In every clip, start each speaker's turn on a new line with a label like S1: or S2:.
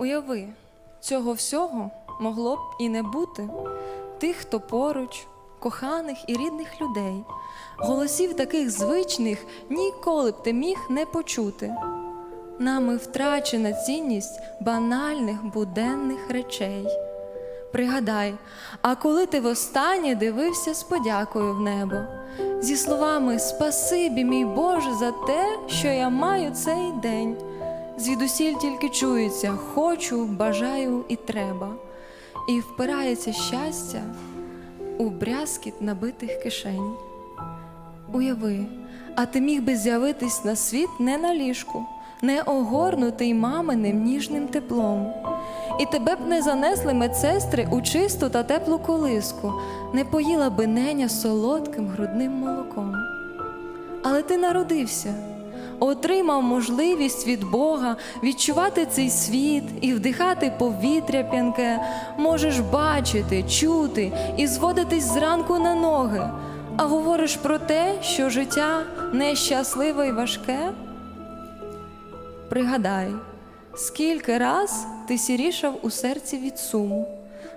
S1: Уяви, цього всього могло б і не бути. Тих, хто поруч, коханих і рідних людей, голосів таких звичних ніколи б ти міг не почути. Нами втрачена цінність банальних буденних речей. Пригадай, а коли ти востаннє дивився з подякою в небо, зі словами Спасибі, мій Боже, за те, що я маю цей день. Звідусіль тільки чується хочу, бажаю і треба, і впирається щастя у брязкіт набитих кишень. Уяви, а ти міг би з'явитись на світ не на ліжку, не огорнутий маминим ніжним теплом. І тебе б не занесли медсестри у чисту та теплу колиску, не поїла би неня солодким грудним молоком. Але ти народився, отримав можливість від Бога відчувати цей світ і вдихати повітря п'янке, можеш бачити, чути і зводитись зранку на ноги, а говориш про те, що життя нещасливе і важке. Пригадай, скільки раз ти сірішав у серці від суму,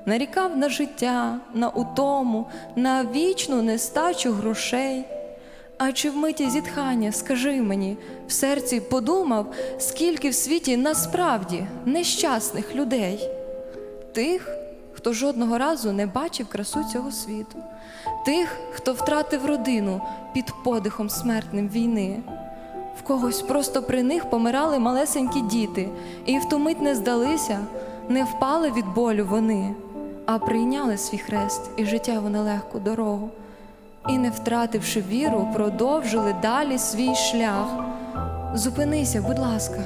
S1: нарікав на життя, на утому, на вічну нестачу грошей. А чи в миті зітхання, скажи мені, в серці подумав, скільки в світі насправді нещасних людей, тих, хто жодного разу не бачив красу цього світу, тих, хто втратив родину під подихом смертним війни. В когось просто при них помирали малесенькі діти, і в ту мить не здалися, не впали від болю вони, а прийняли свій хрест і життя в нелегку дорогу. І, не втративши віру, продовжили далі свій шлях. Зупинися, будь ласка,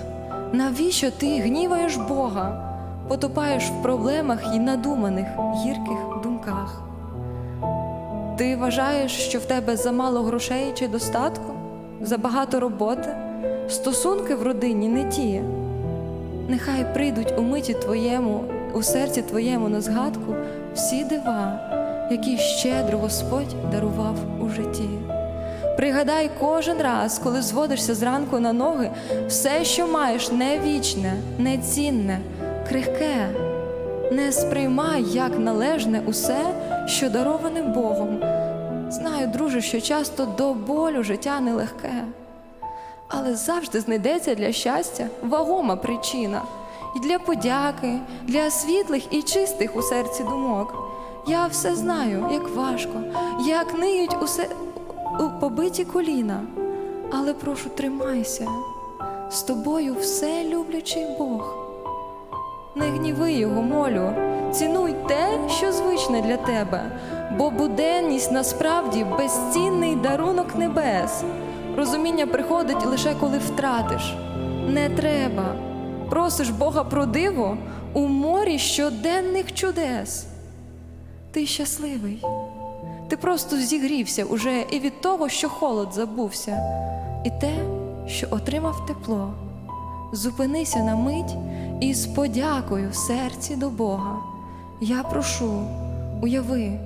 S1: навіщо ти гніваєш Бога, потопаєш в проблемах і надуманих гірких думках? Ти вважаєш, що в тебе замало грошей чи достатку, забагато роботи, стосунки в родині не ті. Нехай прийдуть у миті твоєму, у серці твоєму на згадку всі дива, які щедро Господь дарував у житті. Пригадай кожен раз, коли зводишся зранку на ноги, все, що маєш, не вічне, не цінне, крихке. Не сприймай як належне усе, що дароване Богом. Знаю, друже, що часто до болю життя нелегке, але завжди знайдеться для щастя вагома причина і для подяки, для світлих і чистих у серці думок. Я все знаю, як важко, як ниють усе у побиті коліна, але прошу, тримайся, з тобою все люблячий Бог. Не гніви його, молю, цінуй те, що звичне для тебе, бо буденність насправді безцінний дарунок небес. Розуміння приходить лише коли втратиш. Не треба. Просиш Бога про диво у морі щоденних чудес. Ти щасливий. Ти просто зігрівся уже і від того, що холод забувся, і те, що отримав тепло. Зупинися на мить і з подякою в серці до Бога. Я прошу, уяви,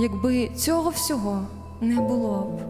S1: якби цього всього не було б.